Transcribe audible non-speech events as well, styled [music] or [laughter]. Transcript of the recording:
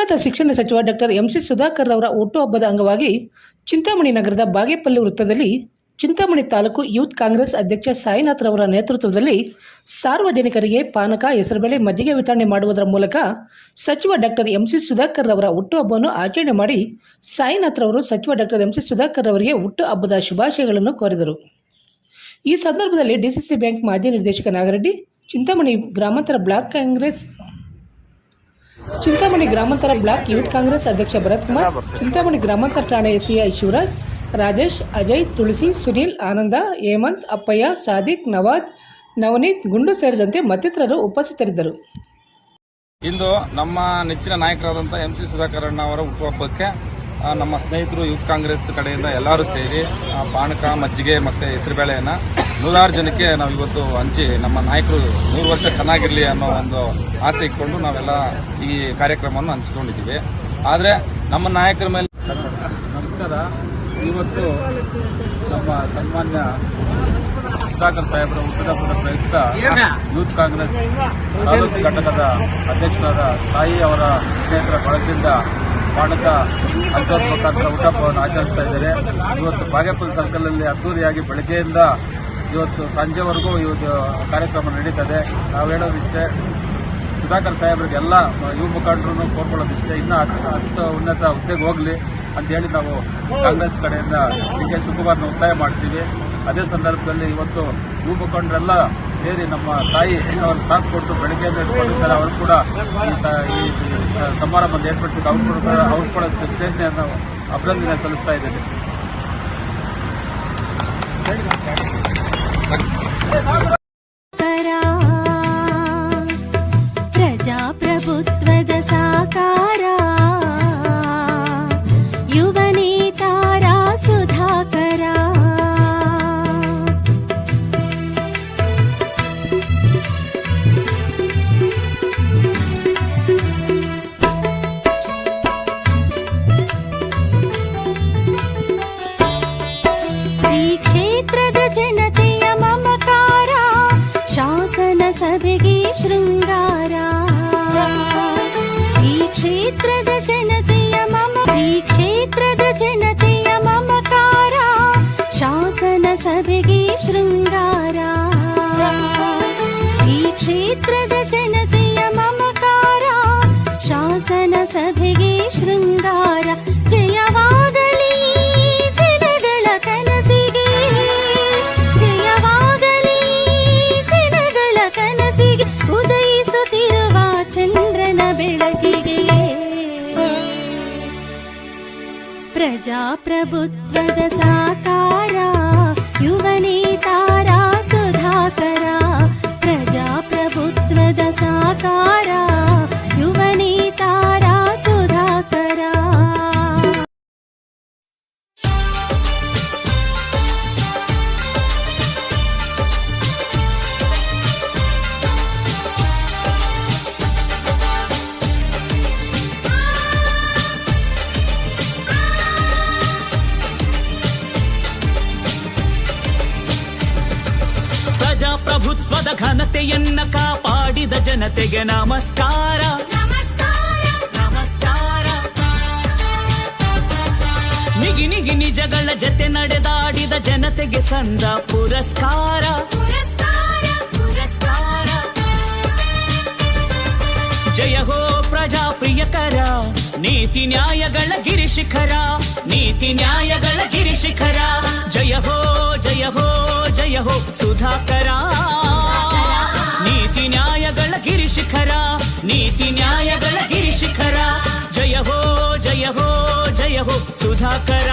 ಉನ್ನತ ಶಿಕ್ಷಣ ಸಚಿವ ಡಾಕ್ಟರ್ ಎಂಸಿ ಸುಧಾಕರ್ ಅವರ ಹುಟ್ಟುಹಬ್ಬದ ಅಂಗವಾಗಿ ಚಿಂತಾಮಣಿ ನಗರದ ಬಾಗೇಪಲ್ಲಿ ವೃತ್ತದಲ್ಲಿ ಚಿಂತಾಮಣಿ ತಾಲೂಕು ಯೂತ್ ಕಾಂಗ್ರೆಸ್ ಅಧ್ಯಕ್ಷ ಸಾಯಿನಾಥ್ ರವರ ನೇತೃತ್ವದಲ್ಲಿ ಸಾರ್ವಜನಿಕರಿಗೆ ಪಾನಕ, ಹೆಸರುಬೇಳೆ ಮಜ್ಜಿಗೆ ವಿತರಣೆ ಮಾಡುವುದರ ಮೂಲಕ ಸಚಿವ ಡಾಕ್ಟರ್ ಎಂಸಿ ಸುಧಾಕರ್ ಅವರ ಹುಟ್ಟುಹಬ್ಬವನ್ನು ಆಚರಣೆ ಮಾಡಿ ಸಾಯಿನಾಥ್ ರವರು ಸಚಿವ ಡಾಕ್ಟರ್ ಎಂಸಿ ಸುಧಾಕರ್ ಅವರಿಗೆ ಹುಟ್ಟುಹಬ್ಬದ ಶುಭಾಶಯಗಳನ್ನು ಕೋರಿದರು. ಈ ಸಂದರ್ಭದಲ್ಲಿ ಡಿಸಿಸಿ ಬ್ಯಾಂಕ್ ಮಾಜಿ ನಿರ್ದೇಶಕ ನಾಗರೆಡ್ಡಿ, ಚಿಂತಾಮಣಿ ಗ್ರಾಮಾಂತರ ಬ್ಲಾಕ್ ಕಾಂಗ್ರೆಸ್ ಚಿಂತಾಮಣಿ ಗ್ರಾಮಾಂತರ ಬ್ಲಾಕ್ ಯೂತ್ ಕಾಂಗ್ರೆಸ್ ಅಧ್ಯಕ್ಷ ಭರತ್ ಕುಮಾರ್ ಚಿಂತಾಮಣಿ ಗ್ರಾಮಾಂತರ ಠಾಣೆಯ ಸಿಐ ಶಿವರಾಜ್ ರಾಜೇಶ್, ಅಜಯ್, ತುಳಸಿ, ಸುನೀಲ್, ಆನಂದ, ಹೇಮಂತ್, ಅಪ್ಪಯ್ಯ, ಸಾದಿಕ್, ನವಾಜ್, ನವನೀತ್ ಗುಂಡು ಸೇರಿದಂತೆ ಮತ್ತಿತರರು ಉಪಸ್ಥಿತರಿದ್ದರು. ಇಂದು ನಮ್ಮ ನೆಚ್ಚಿನ ನಾಯಕರಾದಂಥ ಎಂ ಸಿ ಸುಧಾಕರಣ್ಣ ಅವರ ಹುಟ್ಟುಹಬ್ಬಕ್ಕೆ ನಮ್ಮ ಸ್ನೇಹಿತರು ಯೂತ್ ಕಾಂಗ್ರೆಸ್ ಕಡೆಯಿಂದ ಎಲ್ಲರೂ ಸೇರಿ ಪಾನಕ, ಮಜ್ಜಿಗೆ ಮತ್ತೆ ಹೆಸರುಬೇಳೆಯನ್ನು ನೂರಾರು ಜನಕ್ಕೆ ನಾವು ಇವತ್ತು ಹಂಚಿ, ನಮ್ಮ ನಾಯಕರು ನೂರು ವರ್ಷ ಚೆನ್ನಾಗಿರಲಿ ಅನ್ನೋ ಒಂದು ಆಸೆ ಇಟ್ಕೊಂಡು ನಾವೆಲ್ಲ ಈ ಕಾರ್ಯಕ್ರಮವನ್ನು ಹಂಚಿಕೊಂಡಿದ್ದೀವಿ. ಆದರೆ ನಮ್ಮ ನಾಯಕರ ಮೇಲೆ ನಮಸ್ಕಾರ. ಇವತ್ತು ನಮ್ಮ ಸನ್ಮಾನ್ಯ ಸುಧಾಕರ್ ಸಾಹೇಬರ ಹುಟ್ಟಿದ ಪ್ರಯುಕ್ತ ಯೂತ್ ಕಾಂಗ್ರೆಸ್ ತಾಲೂಕು ಘಟಕದ ಅಧ್ಯಕ್ಷರಾದ ಸಾಯಿ ಅವರ ಸ್ನೇಹಿತರ ಬಳಕೆಯಿಂದ ಪಾಣಕ ಅಜ್ಜೋತ್ ಮುಖಾಂತರ ಹುಟ್ಟಹಬ್ಬವನ್ನು ಆಚರಿಸ್ತಾ ಇದ್ದಾರೆ. ಇವತ್ತು ಬಾಗೇಪಲ್ಲಿ ಸರ್ಕಲಲ್ಲಿ ಅದ್ದೂರಿಯಾಗಿ ಬೆಳಗ್ಗೆಯಿಂದ ಇವತ್ತು ಸಂಜೆವರೆಗೂ ಇವತ್ತು ಕಾರ್ಯಕ್ರಮ ನಡೀತದೆ. ನಾವು ಹೇಳೋದಿಷ್ಟೇ ಸುಧಾಕರ್ ಸಾಹೇಬ್ರಿಗೆ ಎಲ್ಲ ಯುವ ಮುಖಂಡರು ಕೋರ್ಕೊಳ್ಳೋದಿಷ್ಟೇ ಇನ್ನೂ ಹತ್ತು ಉನ್ನತ ಹುದ್ದೆಗೆ ಹೋಗಲಿ ಅಂತೇಳಿ ನಾವು ಕಾಂಗ್ರೆಸ್ ಕಡೆಯಿಂದ ಡಿ ಕೆ ಶಿವಕುಮಾರ್ನ ಒತ್ತಾಯ ಮಾಡ್ತೀವಿ. ಅದೇ ಸಂದರ್ಭದಲ್ಲಿ ಇವತ್ತು ಯುವ ಮುಖಂಡರೆಲ್ಲ ಸೇರಿ ನಮ್ಮ ತಾಯಿ ಅವ್ರಿಗೆ ಸಾಥ್ ಕೊಟ್ಟು ಬೆಳಗ್ಗೆಯಿಂದ ಇಟ್ಕೊಂಡಿದ್ದಾರೆ ಅವರು ಕೂಡ ಈ ಸಮಾರಂಭ ಏರ್ಪಡಿಸಿದ್ದು, ಅವ್ರು ಕೂಡ ಅವ್ರು ಕೂಡ ಸ್ಟೇಷನ್ ಅಭಿನಂದನೆ ಸಲ್ಲಿಸ್ತಾ ಇದ್ದೇನೆ. ಕ್ಷೇತ್ರದ ಜನತೆಯ ಮಮಕಾರ ಶಾಸನ ಸಭೆಗೆ ಶೃಂಗಾರ ಈ [laughs] ಕ್ಷೇತ್ರದ ಜನತೆಯ प्रजाप्रभुत्वदसाकार ಘನತೆಯನ್ನ ಕಾಪಾಡಿದ ಜನತೆಗೆ ನಮಸ್ಕಾರ. ನಮಸ್ಕಾರ. ನಿಗಿ ನಿಗಿ ನಿಜಗಳ ಜತೆ ನಡೆದಾಡಿದ ಜನತೆಗೆ ಸಂದ ಪುರಸ್ಕಾರ. ಪುರಸ್ಕಾರ ಪುರಸ್ಕಾರ. ಜಯ ಹೋ ಪ್ರಜಾಪ್ರಿಯಕರ ನೀತಿ ನ್ಯಾಯಗಳ ಗಿರಿಶಿಖರ ನೀತಿ ನ್ಯಾಯಗಳ ಗಿರಿಶಿಖರ. ಜಯ ಹೋ ಜಯ ಹೋ ಜಯ ಹೋ ಸುಧಾಕರ. ನ್ಯಾಯಗಳ ಗಿರಿಶಿಖರ